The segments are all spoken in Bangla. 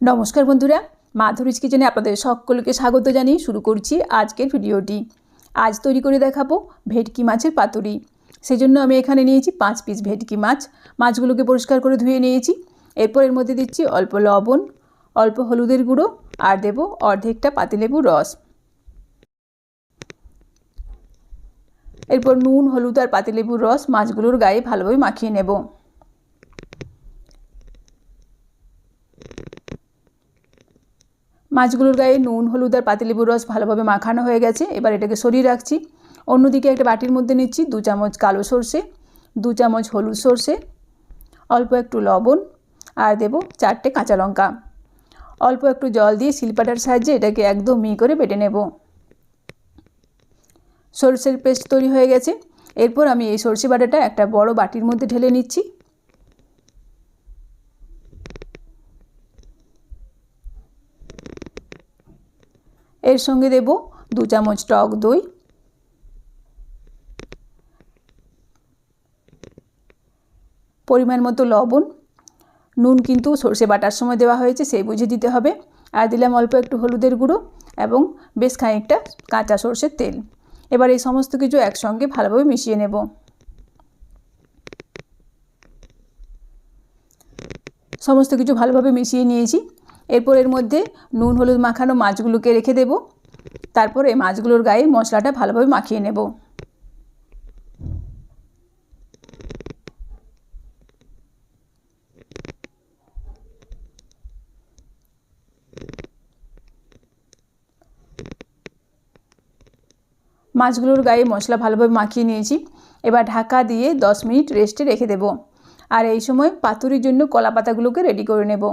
নমস্কার বন্ধুরা, মাধুরীজ কিচেনে আপনাদের সকলকে স্বাগত জানিয়ে শুরু করছি আজকের ভিডিওটি। আজ তৈরি করে দেখাবো ভেটকি মাছের পাতুরি। সেই জন্য আমি এখানে নিয়েছি পাঁচ পিস ভেটকি মাছ। মাছগুলোকে পরিষ্কার করে ধুয়ে নিয়েছি। এরপর এর মধ্যে দিচ্ছি অল্প লবণ, অল্প হলুদের গুঁড়ো আর দেবো অর্ধেকটা পাতিলেবুর রস। এরপর নুন, হলুদ আর পাতিলেবুর রস মাছগুলোর গায়ে ভালোভাবে মাখিয়ে নেব। মাছগুলোর গায়ে নুন, হলুদ আর পাতিলেবুর রস ভালোভাবে মাখানো হয়ে গেছে। এবার এটাকে সরিয়ে রাখছি। অন্যদিকে একটা বাটির মধ্যে নিচ্ছি দু চামচ কালো সর্ষে, দু চামচ হলুদ সর্ষে, অল্প একটু লবণ আর দেব চারটে কাঁচা লঙ্কা। অল্প একটু জল দিয়ে শিলপাটার সাহায্যে এটাকে একদম মি করে বেটে নেব। সর্ষের পেস্ট তৈরি হয়ে গেছে। এরপর আমি এই সর্ষে বাটাটা একটা বড় বাটির মধ্যে ঢেলে নিচ্ছি। এর সঙ্গে দেব দু চামচ টক দই। পরিমাণ মতো লবণ। নুন কিন্তু সর্ষে বাটার সময় দেওয়া হয়েছে, সেই বুঝে দিতে হবে। আর দিলাম অল্প একটু হলুদের গুঁড়ো এবং বেশ খানিকটা কাঁচা সর্ষের তেল। এবার এই সমস্ত কিছু একসঙ্গে ভালোভাবে মিশিয়ে নেব। সমস্ত কিছু ভালোভাবে মিশিয়ে নিয়েছি। এরপর এর মধ্যে নুন, হলুদ মাখানো মাছগুলোকে রেখে দেব। তারপর মাছগুলোর গায়ে মশলাটা ভালোভাবে মাখিয়ে নেব। মাছগুলোর গায়ে মশলা ভালোভাবে মাখিয়ে নিয়েছি। এবার ঢাকা দিয়ে দশ মিনিট রেস্টে রেখে দেব। আর এই সময় পাতুরির জন্য কলা পাতাগুলোকে রেডি করে নেব।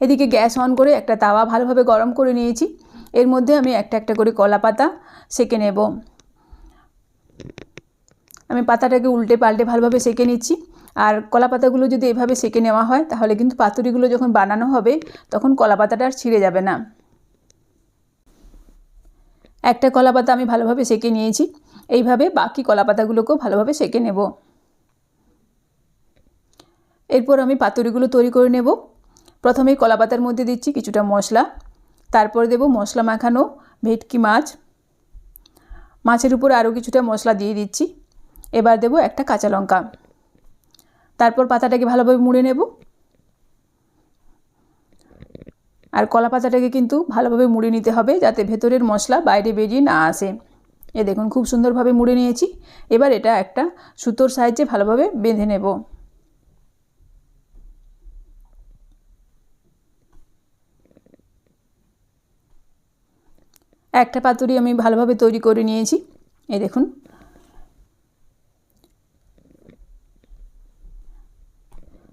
এদিকে গ্যাস অন করে একটা তাওয়া ভালোভাবে গরম করে নিয়েছি। এর মধ্যে আমি একটা একটা করে কলা পাতা সেকে নেব। আমি পাতাটাকে উল্টে পাল্টে ভালোভাবে সেঁকে নিচ্ছি। আর কলা পাতাগুলো যদি এভাবে সেঁকে নেওয়া হয়, তাহলে কিন্তু পাতুরিগুলো যখন বানানো হবে, তখন কলা পাতাটা আর ছিঁড়ে যাবে না। একটা কলা পাতা আমি ভালোভাবে সেঁকে নিয়েছি। এইভাবে বাকি কলা পাতাগুলোকেও ভালোভাবে সেঁকে নেব। এরপর আমি পাতুরিগুলো তৈরি করে নেব। প্রথমেই কলাপাতার মধ্যে দিচ্ছি কিছুটা মশলা, তারপর দেব মশলা মাখানো ভেটকি মাছ। মাছের উপর আরও কিছুটা মশলা দিয়ে দিচ্ছি। এবার দেব একটা কাঁচা লঙ্কা। তারপর পাতাটাকে ভালোভাবে মুড়ে নেব। আর কলা পাতাটাকে কিন্তু ভালোভাবে মুড়ে নিতে হবে যাতে ভেতরের মশলা বাইরে বেরিয়ে না আসে। এ দেখুন, খুব সুন্দরভাবে মুড়ে নিয়েছি। এবার এটা একটা সুতোর সাহায্যে ভালোভাবে বেঁধে নেব। একটা পাতুরি আমি ভালোভাবে তৈরি করে নিয়েছি। এই দেখুন।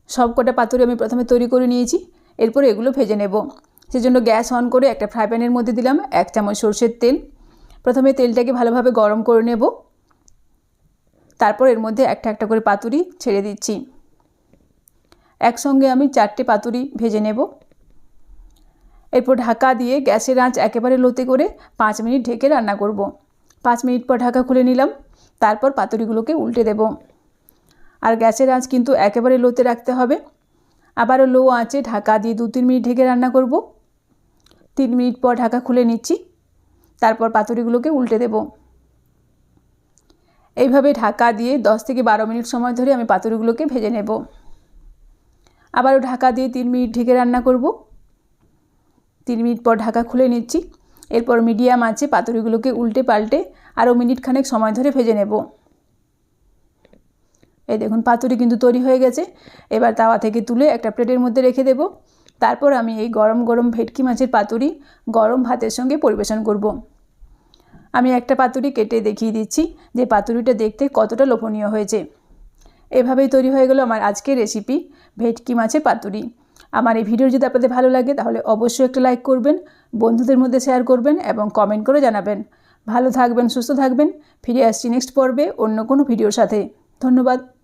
সব কটা পাতুরি আমি প্রথমে তৈরি করে নিয়েছি। এরপর এগুলো ভেজে নেব। সেজন্য গ্যাস অন করে একটা ফ্রাই প্যানের মধ্যে দিলাম এক চামচ সর্ষের তেল। প্রথমে তেলটাকে ভালোভাবে গরম করে নেব। তারপর এর মধ্যে একটা একটা করে পাতুরি ছেড়ে দিচ্ছি। একসঙ্গে আমি চারটে পাতুরি ভেজে নেব। এরপর ঢাকা দিয়ে গ্যাসের আঁচ একেবারে লোতে করে পাঁচ মিনিট ঢেকে রান্না করব। পাঁচ মিনিট পর ঢাকা খুলে নিলাম, তারপর পাতুরিগুলোকে উল্টে দেব। আর গ্যাসের আঁচ কিন্তু একেবারে লোতে রাখতে হবে। আবারও লো আঁচে ঢাকা দিয়ে দু তিন মিনিট ঢেকে রান্না করব। তিন মিনিট পর ঢাকা খুলে নিচ্ছি, তারপর পাতুরিগুলোকে উল্টে দেব। এইভাবে ঢাকা দিয়ে দশ থেকে বারো মিনিট সময় ধরে আমি পাতুরিগুলোকে ভেজে নেব। আবারও ঢাকা দিয়ে তিন মিনিট ঢেকে রান্না করব। তিন মিনিট পর ঢাকা খুলে নিচ্ছি। এরপর মিডিয়াম আছে পাতুরিগুলোকে উল্টে পাল্টে আরও মিনিট খানেক সময় ধরে ভেজে নেব। এই দেখুন, পাতুরি কিন্তু তৈরি হয়ে গেছে। এবার তাওয়া থেকে তুলে একটা প্লেটের মধ্যে রেখে দেব। তারপর আমি এই গরম গরম ভেটকি মাছের পাতুরি গরম ভাতের সঙ্গে পরিবেশন করব। আমি একটা পাতুরি কেটে দেখিয়ে দিচ্ছি যে পাতুরিটা দেখতে কতটা লোভনীয় হয়েছে। এভাবেই তৈরি হয়ে গেল আমার আজকের রেসিপি ভেটকি মাছের পাতুরি। আমার এই ভিডিও যদি আপনাদের ভালো লাগে, তাহলে অবশ্যই একটা লাইক করবেন, বন্ধুদের মধ্যে শেয়ার করবেন এবং কমেন্ট করে জানাবেন। ভালো থাকবেন, সুস্থ থাকবেন, ফিরে আসছি নেক্সট পর্বে অন্য কোনো ভিডিওর সাথে। ধন্যবাদ।